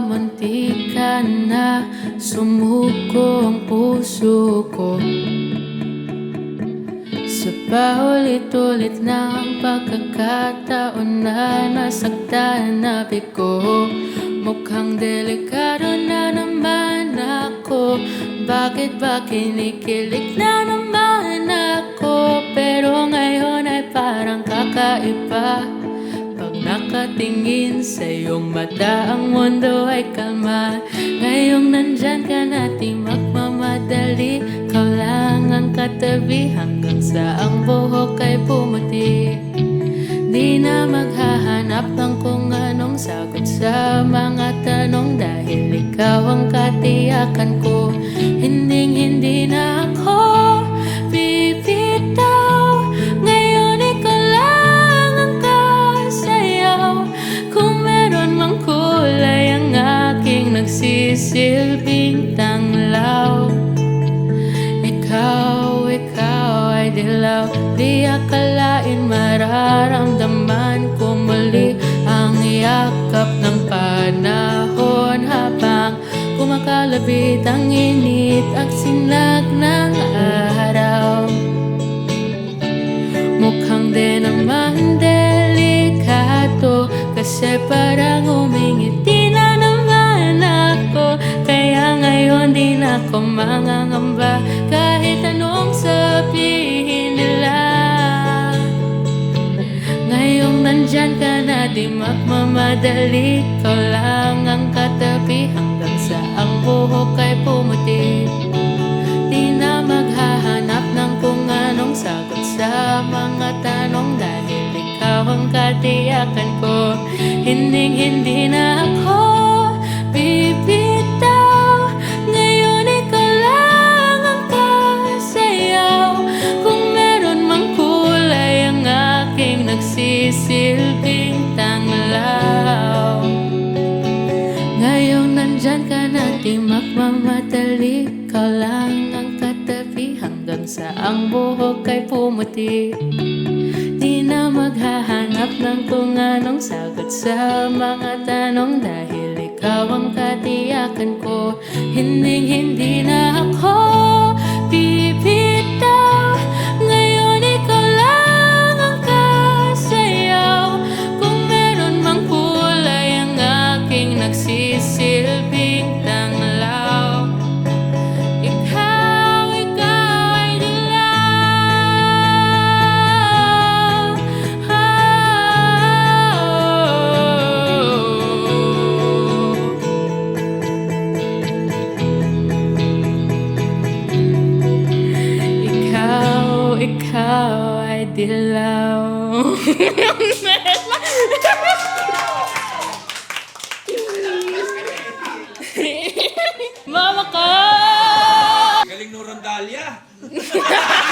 munti ka na Sumuko ang puso ko. Sa paulit-ulit ng pagkakataon na nasaktan na ko Mukhang delikado na naman ako. Bakit ba kinikilig na naman ako? Pero ngayon ay parang kakaiba nakatingin sa iyong mata Ang mundo ay kalma. Ngayong nandyan ka na di magmamadali Ikaw lang ang katabi Hanggang sa ang buhok ay pumuti. Di na maghahanap ng kung anong sagot sa mga tanong Dahil ikaw ang katiyakan ko. Hinding hindi ikaw ay dilaw Di akalain mararamdaman ko muli Ang yakap ng panahon. Habang kumakalabit ang init At sinag ng araw Mukhang din naman delikato Kasi parang di magmamadali Ikaw lang ang katabi Hanggang sa ang buhok ay pumuti. Di na maghahanap ng kung anong sagot sa mga tanong Dahil ikaw ang katiyakan ko. Hinding hindi na nandyan ka na di magmamadali Ikaw lang ang katabi hanggang sa ang buhok ay pumuti. Di na maghahanap ng kung anong sagot sa mga tanong Dahil ikaw ang katiyakan ko. Hinding hindi na dilaw Mama ka! Galing no Rondalia.